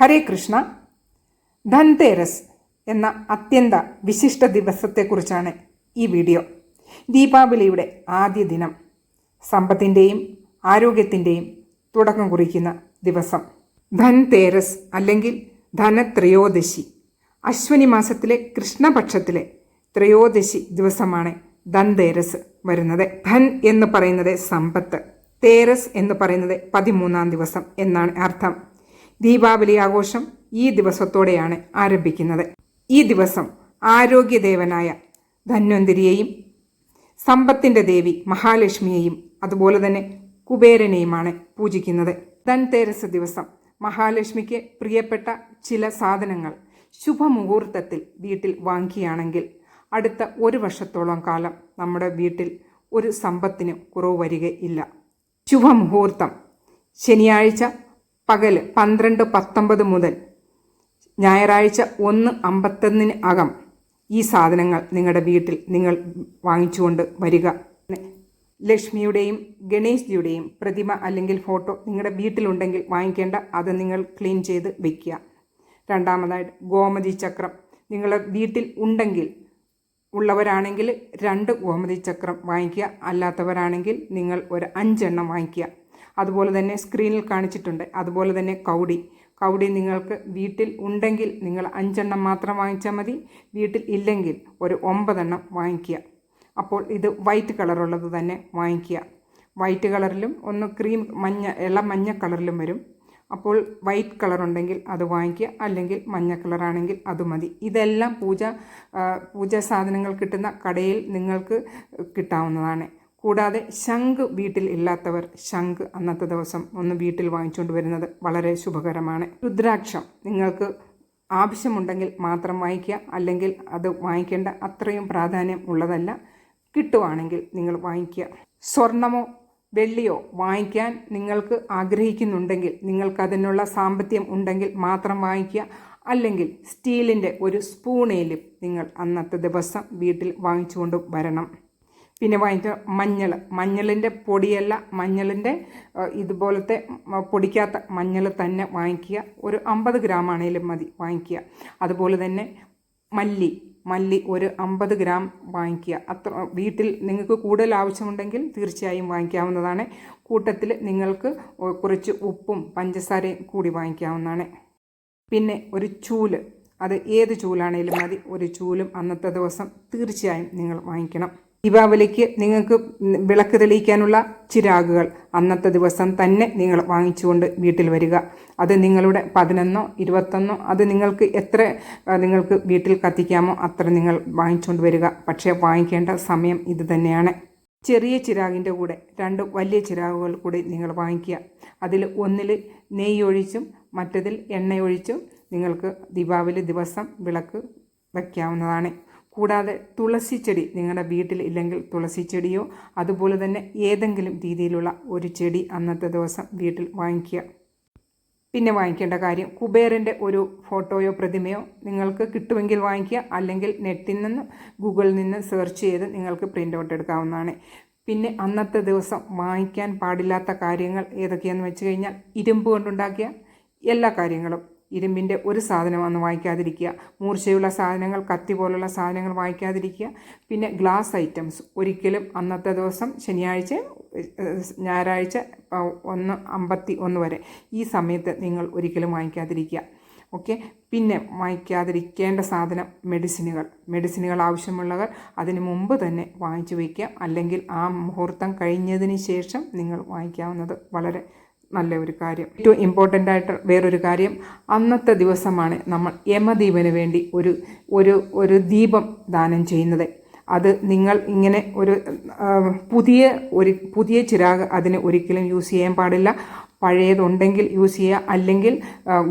ഹരേ കൃഷ്ണ. ധൻതേരസ് എന്ന അത്യന്ത വിശിഷ്ട ദിവസത്തെക്കുറിച്ചാണ് ഈ വീഡിയോ. ദീപാവലിയുടെ ആദ്യ ദിനം സമ്പത്തിന്റെയും ആരോഗ്യത്തിന്റെയും തുടക്കം കുറിക്കുന്ന ദിവസം. ധൻതേരസ് അല്ലെങ്കിൽ ധനത്രയോദശി അശ്വനി മാസത്തിലെ കൃഷ്ണപക്ഷത്തിലെ ത്രയോദശി ദിവസമാണ് ധൻതേരസ് വരുന്നത്. ധൻ എന്ന് പറയുന്നത് സമ്പത്ത് തേരസ് എന്ന് പറയുന്നത് പതിമൂന്നാം ദിവസം എന്നാണ് അർത്ഥം. ദീപാവലി ആഘോഷം ഈ ദിവസത്തോടെയാണ് ആരംഭിക്കുന്നത്. ഈ ദിവസം ആരോഗ്യദേവനായ ധന്വന്തിരിയെയും സമ്പത്തിന്റെ ദേവി മഹാലക്ഷ്മിയെയും അതുപോലെ തന്നെ കുബേരനെയുമാണ് പൂജിക്കുന്നത്. ധൻതേരസ് ദിവസം മഹാലക്ഷ്മിക്ക് പ്രിയപ്പെട്ട ചില സാധനങ്ങൾ ശുഭമുഹൂർത്തത്തിൽ വീട്ടിൽ വാങ്ങിയാണെങ്കിൽ അടുത്ത ഒരു വർഷത്തോളം കാലം നമ്മുടെ വീട്ടിൽ ഒരു സമ്പത്തിന് കുറവ് വരികയില്ല. ശുഭമുഹൂർത്തം ശനിയാഴ്ച പകൽ പന്ത്രണ്ട് പത്തൊമ്പത് മുതൽ ഞായറാഴ്ച ഒന്ന് അമ്പത്തൊന്നിന് അകം ഈ സാധനങ്ങൾ നിങ്ങളുടെ വീട്ടിൽ നിങ്ങൾ വാങ്ങിച്ചുകൊണ്ട് വരിക. ലക്ഷ്മിയുടെയും ഗണേശ്ജിയുടെയും പ്രതിമ അല്ലെങ്കിൽ ഫോട്ടോ നിങ്ങളുടെ വീട്ടിലുണ്ടെങ്കിൽ വാങ്ങിക്കേണ്ട അത് നിങ്ങൾ ക്ലീൻ ചെയ്ത് വയ്ക്കുക രണ്ടാമതായിട്ട് ഗോമതി ചക്രം. നിങ്ങളുടെ വീട്ടിൽ ഉണ്ടെങ്കിൽ ഉള്ളവരാണെങ്കിൽ രണ്ട് ഗോമതി ചക്രം വാങ്ങിക്കുക. അല്ലാത്തവരാണെങ്കിൽ നിങ്ങൾ ഒരു അഞ്ചെണ്ണം വാങ്ങിക്കുക. അതുപോലെ തന്നെ സ്ക്രീനിൽ കാണിച്ചിട്ടുണ്ട്. അതുപോലെ തന്നെ കൗടി. കൗടി നിങ്ങൾക്ക് വീട്ടിൽ ഉണ്ടെങ്കിൽ നിങ്ങൾ അഞ്ചെണ്ണം മാത്രം വാങ്ങിച്ചാൽ മതി. വീട്ടിൽ ഇല്ലെങ്കിൽ ഒരു ഒമ്പതെണ്ണം വാങ്ങിക്കുക. അപ്പോൾ ഇത് വൈറ്റ് കളറുള്ളത് തന്നെ വാങ്ങിക്കുക. വൈറ്റ് കളറിലും ഒന്ന് ക്രീം മഞ്ഞ ഇളം മഞ്ഞ കളറിലും വരും. അപ്പോൾ വൈറ്റ് കളർ ഉണ്ടെങ്കിൽ അത് വാങ്ങിക്കുക. അല്ലെങ്കിൽ മഞ്ഞ കളറാണെങ്കിൽ അത് മതി. ഇതെല്ലാം പൂജ പൂജാ സാധനങ്ങൾ കിട്ടുന്ന കടയിൽ നിങ്ങൾക്ക് കിട്ടാവുന്നതാണ്. കൂടാതെ ശംഖ് വീട്ടിൽ ഇല്ലാത്തവർ ശംഖ് അന്നത്തെ ദിവസം ഒന്ന് വീട്ടിൽ വാങ്ങിച്ചുകൊണ്ട് വരുന്നത് വളരെ ശുഭകരമാണ്. രുദ്രാക്ഷം നിങ്ങൾക്ക് ആവശ്യമുണ്ടെങ്കിൽ മാത്രം വാങ്ങിക്കുക അല്ലെങ്കിൽ അത് വാങ്ങിക്കേണ്ട അത്രയും പ്രാധാന്യം ഉള്ളതല്ല കിട്ടുവാണെങ്കിൽ നിങ്ങൾ വാങ്ങിക്കുക. സ്വർണമോ വെള്ളിയോ വാങ്ങിക്കാൻ നിങ്ങൾക്ക് ആഗ്രഹിക്കുന്നുണ്ടെങ്കിൽ നിങ്ങൾക്കതിനുള്ള സാമ്പത്തികം ഉണ്ടെങ്കിൽ മാത്രം വാങ്ങിക്കുക അല്ലെങ്കിൽ സ്റ്റീലിന്റെ ഒരു സ്പൂണേലും നിങ്ങൾ അന്നത്തെ ദിവസം വീട്ടിൽ വാങ്ങിച്ചുകൊണ്ട് വരണം. പിന്നെ വാങ്ങിക്കുക മഞ്ഞൾ മഞ്ഞളിന്റെ പൊടിയല്ല മഞ്ഞളിന്റെ ഇതുപോലത്തെ പൊടിക്കാത്ത മഞ്ഞൾ തന്നെ വാങ്ങിക്കുക. ഒരു അമ്പത് ഗ്രാം ആണെങ്കിലും മതി വാങ്ങിക്കുക. അതുപോലെ തന്നെ മല്ലി മല്ലി ഒരു അമ്പത് ഗ്രാം വാങ്ങിക്കുക. അത്ര വീട്ടിൽ നിങ്ങൾക്ക് കൂടുതൽ ആവശ്യമുണ്ടെങ്കിൽ തീർച്ചയായും വാങ്ങിക്കാവുന്നതാണ്. കൂട്ടത്തിൽ നിങ്ങൾക്ക് കുറച്ച് ഉപ്പും പഞ്ചസാരയും കൂടി വാങ്ങിക്കാവുന്നതാണ്. പിന്നെ ഒരു ചൂൽ. അത് ഏത് ചൂലാണേലും മതി. ഒരു ചൂലും അന്നത്തെ ദിവസം തീർച്ചയായും നിങ്ങൾ വാങ്ങിക്കണം. ദീപാവലിക്ക് നിങ്ങൾക്ക് വിളക്ക് തെളിയിക്കാനുള്ള ചിരാകുകൾ അന്നത്തെ ദിവസം തന്നെ നിങ്ങൾ വാങ്ങിച്ചുകൊണ്ട് വീട്ടിൽ വരിക. അത് നിങ്ങളുടെ പതിനൊന്നോ ഇരുപത്തൊന്നോ അത് നിങ്ങൾക്ക് എത്ര നിങ്ങൾക്ക് വീട്ടിൽ കത്തിക്കാമോ അത്ര നിങ്ങൾ വാങ്ങിച്ചുകൊണ്ട് വരിക. പക്ഷേ വാങ്ങിക്കേണ്ട സമയം ഇത് തന്നെയാണ്. ചെറിയ ചിരാകിന്റെ കൂടെ രണ്ട് വലിയ ചിരാകുകൾ കൂടി നിങ്ങൾ വാങ്ങിക്കുക. അതിൽ ഒന്നിൽ നെയ്യൊഴിച്ചും മറ്റതിൽ എണ്ണയൊഴിച്ചും നിങ്ങൾക്ക് ദീപാവലി ദിവസം വിളക്ക് വയ്ക്കാവുന്നതാണ്. കൂടാതെ തുളസി ചെടി നിങ്ങളുടെ വീട്ടിൽ ഇല്ലെങ്കിൽ തുളസി ചെടിയോ അതുപോലെ തന്നെ ഏതെങ്കിലും രീതിയിലുള്ള ഒരു ചെടി അന്നത്തെ ദിവസം വീട്ടിൽ വാങ്ങിക്കുക. പിന്നെ വാങ്ങിക്കേണ്ട കാര്യം കുബേരന്റെ ഒരു ഫോട്ടോയോ പ്രതിമയോ നിങ്ങൾക്ക് കിട്ടുമെങ്കിൽ വാങ്ങിക്കുക അല്ലെങ്കിൽ നെറ്റിൽ നിന്ന് ഗൂഗിളിൽ നിന്ന് സെർച്ച് ചെയ്ത് നിങ്ങൾക്ക് പ്രിന്റ് ഔട്ട് എടുക്കാവുന്നതാണ്. പിന്നെ അന്നത്തെ ദിവസം വാങ്ങിക്കാൻ പാടില്ലാത്ത കാര്യങ്ങൾ ഏതൊക്കെയാണെന്ന് വെച്ച് കഴിഞ്ഞാൽ ഇരുമ്പ് കൊണ്ടുണ്ടാക്കിയ എല്ലാ കാര്യങ്ങളും ഇരുമ്പിന്റെ ഒരു സാധനം അന്ന് വാങ്ങിക്കാതിരിക്കുക. മൂർച്ചയുള്ള സാധനങ്ങൾ കത്തി പോലുള്ള സാധനങ്ങൾ വാങ്ങിക്കാതിരിക്കുക. പിന്നെ ഗ്ലാസ് ഐറ്റംസ്. ഒരിക്കലും അന്നത്തെ ദിവസം ശനിയാഴ്ച ഞായറാഴ്ച ഒന്ന് അമ്പത്തി ഒന്ന് വരെ ഈ സമയത്ത് നിങ്ങൾ ഒരിക്കലും വാങ്ങിക്കാതിരിക്കുക. ഓക്കെ? പിന്നെ വാങ്ങിക്കാതിരിക്കേണ്ട സാധനം മെഡിസിനുകൾ. മെഡിസിനുകൾ ആവശ്യമുള്ളവർ അതിന് മുമ്പ് തന്നെ വാങ്ങിച്ചു വയ്ക്കുക. അല്ലെങ്കിൽ ആ മുഹൂർത്തം കഴിഞ്ഞതിന് ശേഷം നിങ്ങൾ വാങ്ങിക്കാവുന്നത് വളരെ നല്ല ഒരു കാര്യം. ഏറ്റവും ഇമ്പോർട്ടന്റ് ആയിട്ട് വേറൊരു കാര്യം അന്നത്തെ ദിവസമാണ് നമ്മൾ യമദീപന് വേണ്ടി ഒരു ഒരു ഒരു ദീപം ദാനം ചെയ്യുന്നത്. അത് നിങ്ങൾ ഇങ്ങനെ ഒരു പുതിയ ഒരു പുതിയ ചിരാഗ് അതിന് ഒരിക്കലും യൂസ് ചെയ്യാൻ പാടില്ല. പഴയതുണ്ടെങ്കിൽ യൂസ് ചെയ്യുക. അല്ലെങ്കിൽ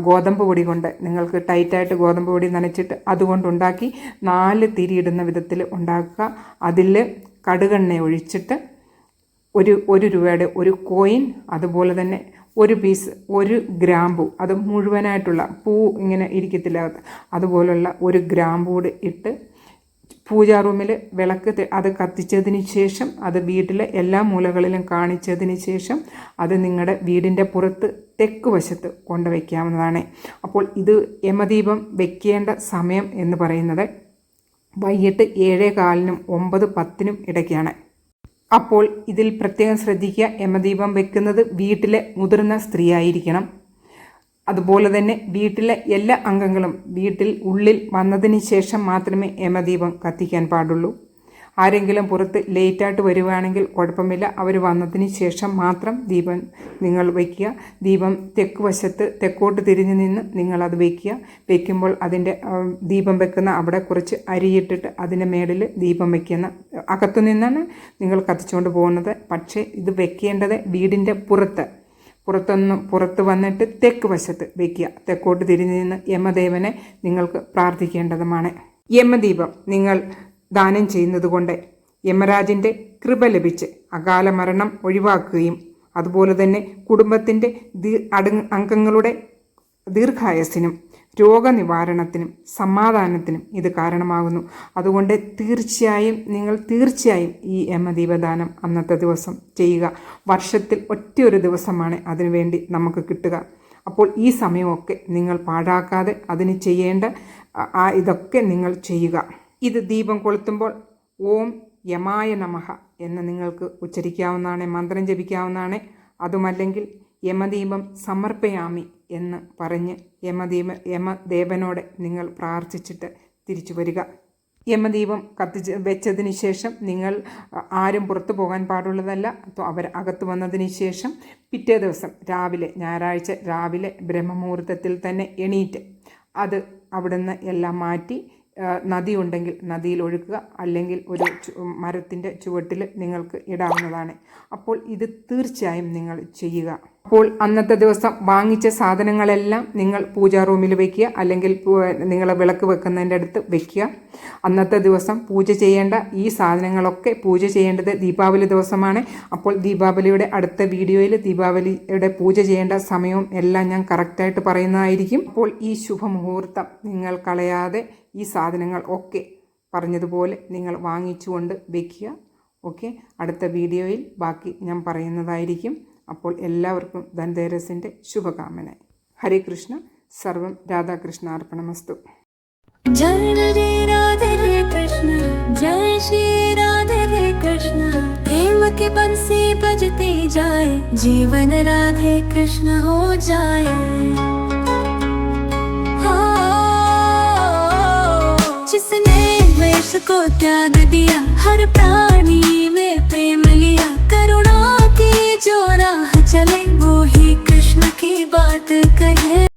ഗോതമ്പ് പൊടി കൊണ്ട് നിങ്ങൾക്ക് ടൈറ്റായിട്ട് ഗോതമ്പ് പൊടി നനച്ചിട്ട് അതുകൊണ്ടുണ്ടാക്കി നാല് തിരിയിടുന്ന വിധത്തിൽ ഉണ്ടാക്കുക. അതിൽ കടുകെണ്ണ ഒഴിച്ചിട്ട് ഒരു ഒരു രൂപയുടെ ഒരു കോയിൻ അതുപോലെ തന്നെ ഒരു പീസ് ഒരു ഗ്രാമ്പു അത് മുഴുവനായിട്ടുള്ള പൂ ഇങ്ങനെ ഇരിക്കത്തില്ല. അതുപോലുള്ള ഒരു ഗ്രാമ്പു കൂടി ഇട്ട് പൂജാ റൂമിൽ വിളക്ക് അത് കത്തിച്ചതിന് ശേഷം അത് വീട്ടിലെ എല്ലാ മൂലകളിലും കാണിച്ചതിന് ശേഷം അത് നിങ്ങളുടെ വീടിന്റെ പുറത്ത് തെക്ക് വശത്ത് കൊണ്ടുവയ്ക്കാവുന്നതാണ്. അപ്പോൾ ഇത് യമദീപം വെക്കേണ്ട സമയം എന്ന് പറയുന്നത് വൈകിട്ട് ഏഴേ കാലിനും ഒമ്പത് പത്തിനും ഇടയ്ക്കാണ്. അപ്പോൾ ഇതിൽ പ്രത്യേകം ശ്രദ്ധിക്കുക. യമദീപം വെക്കുന്നത് വീട്ടിലെ മുതിർന്ന സ്ത്രീയായിരിക്കണം. അതുപോലെ തന്നെ വീട്ടിലെ എല്ലാ അംഗങ്ങളും വീട്ടിൽ ഉള്ളിൽ വന്നതിന് ശേഷം മാത്രമേ യമദീപം കത്തിക്കാൻ പാടുള്ളൂ. ആരെങ്കിലും പുറത്ത് ലേറ്റായിട്ട് വരുവാണെങ്കിൽ കുഴപ്പമില്ല. അവർ വന്നതിന് ശേഷം മാത്രം ദീപം നിങ്ങൾ വയ്ക്കുക ദീപം തെക്ക് വശത്ത് തെക്കോട്ട് തിരിഞ്ഞു നിന്ന് നിങ്ങളത് വയ്ക്കുക വയ്ക്കുമ്പോൾ അതിന്റെ ദീപം വെക്കുന്ന അവിടെ കുറച്ച് അരിയിട്ടിട്ട് അതിന്റെ മേളിൽ ദീപം വയ്ക്കുന്ന അകത്തു നിന്നാണ് നിങ്ങൾ കത്തിച്ചുകൊണ്ട് പോകുന്നത്. പക്ഷേ ഇത് വെക്കേണ്ടത് വീടിന്റെ പുറത്ത്. പുറത്തൊന്ന് പുറത്ത് വന്നിട്ട് തെക്ക് വശത്ത് വയ്ക്കുക തെക്കോട്ട് തിരിഞ്ഞു നിന്ന് യമദേവനെ നിങ്ങൾക്ക് പ്രാർത്ഥിക്കേണ്ടതുമാണ്. യമദീപം നിങ്ങൾ ദാനം ചെയ്യുന്നതുകൊണ്ട് യമരാജിന്റെ കൃപ ലഭിച്ച് അകാല മരണം ഒഴിവാക്കുകയും അതുപോലെ തന്നെ കുടുംബത്തിന്റെ അടു അംഗങ്ങളുടെ ദീർഘായസിനും രോഗനിവാരണത്തിനും സമാധാനത്തിനും ഇത് കാരണമാകുന്നു. അതുകൊണ്ട് തീർച്ചയായും നിങ്ങൾ തീർച്ചയായും ഈ യമദീപദാനം അന്നത്തെ ദിവസം ചെയ്യുക. വർഷത്തിൽ ഒറ്റയൊരു ദിവസമാണ് അതിനുവേണ്ടി നമുക്ക് കിട്ടുക. അപ്പോൾ ഈ സമയമൊക്കെ നിങ്ങൾ പാഴാക്കാതെ അതിന് ചെയ്യേണ്ട ഇതൊക്കെ നിങ്ങൾ ചെയ്യുക. ഇത് ദീപം കൊളുത്തുമ്പോൾ ഓം യമായ നമഹ എന്ന് നിങ്ങൾക്ക് ഉച്ചരിക്കാവുന്നതാണ് മന്ത്രം ജപിക്കാവുന്നതാണ്. അതുമല്ലെങ്കിൽ യമദീപം സമർപ്പയാമി എന്ന് പറഞ്ഞ് യമദീപ യമദേവനോട് നിങ്ങൾ പ്രാർത്ഥിച്ചിട്ട് തിരിച്ചു വരിക. യമദീപം കത്തിച്ച് വെച്ചതിന് ശേഷം നിങ്ങൾ ആരും പുറത്തു പോകാൻ പാടുള്ളതല്ല. അവർ അകത്ത് വന്നതിന് ശേഷം പിറ്റേ ദിവസം രാവിലെ ഞായറാഴ്ച രാവിലെ ബ്രഹ്മമുഹൂർത്തത്തിൽ തന്നെ എണീറ്റ് അത് അവിടുന്ന് എല്ലാം മാറ്റി ആ, നദിയുണ്ടെങ്കിൽ നദിയിൽ ഒഴുക്കുക. അല്ലെങ്കിൽ ഒരു മരത്തിന്റെ ചുവട്ടിൽ നിങ്ങൾക്ക് ഇടാവുന്നതാണ്. അപ്പോൾ ഇത് തീർച്ചയായും നിങ്ങൾ ചെയ്യുക. അപ്പോൾ അന്നത്തെ ദിവസം വാങ്ങിച്ച സാധനങ്ങളെല്ലാം നിങ്ങൾ പൂജാ റൂമിൽ വയ്ക്കുക അല്ലെങ്കിൽ നിങ്ങൾ വിളക്ക് വെക്കുന്നതിന്റെ അടുത്ത് വയ്ക്കുക അന്നത്തെ ദിവസം പൂജ ചെയ്യേണ്ട ഈ സാധനങ്ങളൊക്കെ പൂജ ചെയ്യേണ്ടത് ദീപാവലി ദിവസമാണ്. അപ്പോൾ ദീപാവലിയുടെ അടുത്ത വീഡിയോയിൽ ദീപാവലിയുടെ പൂജ ചെയ്യേണ്ട സമയവും എല്ലാം ഞാൻ കറക്റ്റായിട്ട് പറയുന്നതായിരിക്കും. അപ്പോൾ ഈ ശുഭമുഹൂർത്തം നിങ്ങൾ കളയാതെ ഈ സാധനങ്ങൾ ഒക്കെ പറഞ്ഞതുപോലെ നിങ്ങൾ വാങ്ങിച്ചുകൊണ്ട് വയ്ക്കുക ഓക്കെ? അടുത്ത വീഡിയോയിൽ ബാക്കി ഞാൻ പറയുന്നതായിരിക്കും. അപ്പോൾ എല്ലാവർക്കും ധൻതേരസിൻ്റെ ശുഭകാമന ഹരേ കൃഷ്ണ സർവം രാധാകൃഷ്ണ അർപ്പണമസ്തു जय रे राधे रे कृष्ण जय श्री राधे रे कृष्ण प्रेम की बंसी बजती जाए जीवन राधे कृष्ण हो जाए हो, जिसने वेश को त्याग दिया हर प्राणी பார்த்துக்க